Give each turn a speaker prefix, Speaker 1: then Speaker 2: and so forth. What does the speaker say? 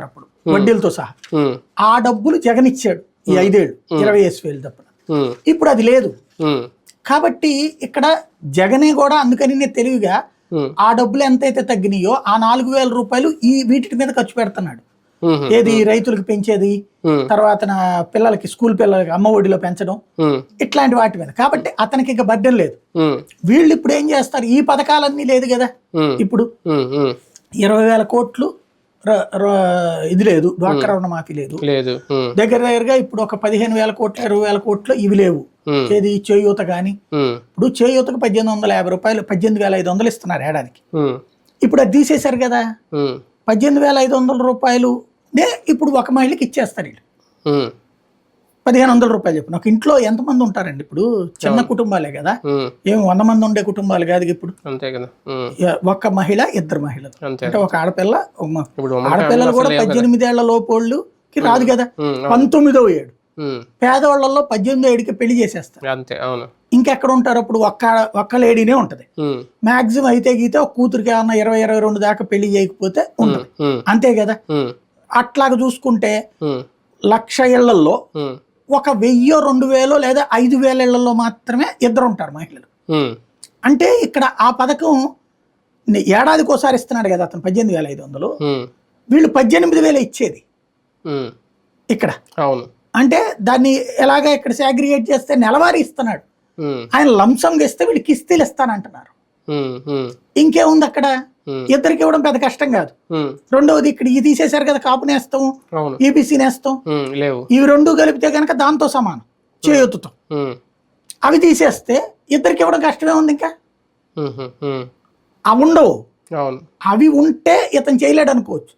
Speaker 1: అప్పుడు వడ్డీలతో సహా. ఆ డబ్బులు జగన్ ఇచ్చాడు ఈ ఐదేళ్ళు ఇరవై వేసి వేలు తప్పన. ఇప్పుడు అది లేదు. కాబట్టి ఇక్కడ జగనే కూడా అందుకని తెలివిగా
Speaker 2: ఉమ్,
Speaker 1: ఆ డబ్బులు ఎంతైతే తగ్గినాయో ఆ నాలుగు వేల రూపాయలు ఈ వీటి మీద ఖర్చు పెడుతున్నాడు. ఏది రైతులకు పెంచేది తర్వాత నా పిల్లలకి స్కూల్ పిల్లలకి అమ్మ ఒడిలో పెంచడం ఇట్లాంటి వాటి మీద. కాబట్టి అతనికి ఇంకా బడ్డం లేదు. వీళ్ళు ఇప్పుడు ఏం చేస్తారు? ఈ పథకాలన్నీ లేదు కదా. ఇప్పుడు. ఇరవై వేల కోట్లు ఇది లేదు. డ్వాక్రా రుణమాఫీ లేదు.
Speaker 2: లేదు.
Speaker 1: దగ్గర దగ్గరగా ఇప్పుడు ఒక పదిహేను వేల కోట్లు ఇరవై వేల కోట్లు ఇవి లేవు. ఏది చేయూత కానీ ఇప్పుడు చేయూతకు పద్దెనిమిది వందల యాభై రూపాయలు పద్దెనిమిది వేల ఐదు వందలు ఇస్తున్నారు ఏడాదికి. ఇప్పుడు అది తీసేశారు కదా. పద్దెనిమిది వేల ఐదు వందల రూపాయలు నే ఇప్పుడు ఒక మహిళకి ఇచ్చేస్తారు వీళ్ళు. పదిహేను వందల రూపాయలు చెప్పిన ఒక ఇంట్లో ఎంతమంది ఉంటారండి ఇప్పుడు? చిన్న కుటుంబాలే కదా? ఏమి వంద మంది ఉండే కుటుంబాలు కాదు ఇప్పుడు? ఒక్క మహిళ ఇద్దరు మహిళలు. అంటే ఒక ఆడపిల్ల ఆడపిల్లలు కూడా
Speaker 2: కదా.
Speaker 1: పద్దెనిమిదేళ్ళ లోపోళ్ళుకి రాదు కదా. పంతొమ్మిదో ఏడు. పేదవాళ్ళల్లో పద్దెనిమిదో ఏడుకి పెళ్ళి చేసేస్తారు.
Speaker 2: అంతే అవును.
Speaker 1: ఇంకెక్కడ ఉంటారు అప్పుడు? ఒక్క ఒక్క లేడీనే ఉంటది. మాక్సిమం అయితే గీతే ఒక కూతురికి ఏమన్నా ఇరవై ఇరవై రెండు దాకా పెళ్ళి చేయకపోతే
Speaker 2: ఉమ్,
Speaker 1: అంతే కదా? అట్లాగా చూసుకుంటే లక్ష
Speaker 2: ఇళ్ళలో
Speaker 1: ఒక వెయ్యో రెండు వేలో లేదా ఐదు వేల ఇళ్ళలో మాత్రమే ఇద్దరు ఉంటారు మహిళలు అంటే ఇక్కడ ఆ పథకం ఏడాదికి ఒకసారి ఇస్తున్నాడు కదా అతను పద్దెనిమిది వేల ఐదు వందలు. వీళ్ళు పద్దెనిమిది వేలు ఇచ్చేది. ఇక్కడ.
Speaker 2: అవును.
Speaker 1: అంటే దాన్ని ఎలాగ ఇక్కడ సాగ్రిగేట్ చేస్తే నెలవారీ ఇస్తున్నాడు. ఆయన లంసంగా ఇస్తే వీళ్ళు కిస్తీలు ఇస్తానంటున్నారు. ఇంకేముంది అక్కడ? ఇద్దరికి ఇవ్వడం పెద్ద కష్టం కాదు. రెండవది ఇక్కడ ఇది తీసేశారు కదా కాపు నేస్తాం ఈబీసీ నేస్తాం. ఇవి రెండు కలిపితే కనుక దాంతో సమానం చేయూతతో.
Speaker 2: ఉమ్,
Speaker 1: అవి తీసేస్తే ఇద్దరికి ఇవ్వడం కష్టమే ఉంది ఇంకా. అవి ఉండవు. అవి ఉంటే ఇతను చేయలేడు అనుకోవచ్చు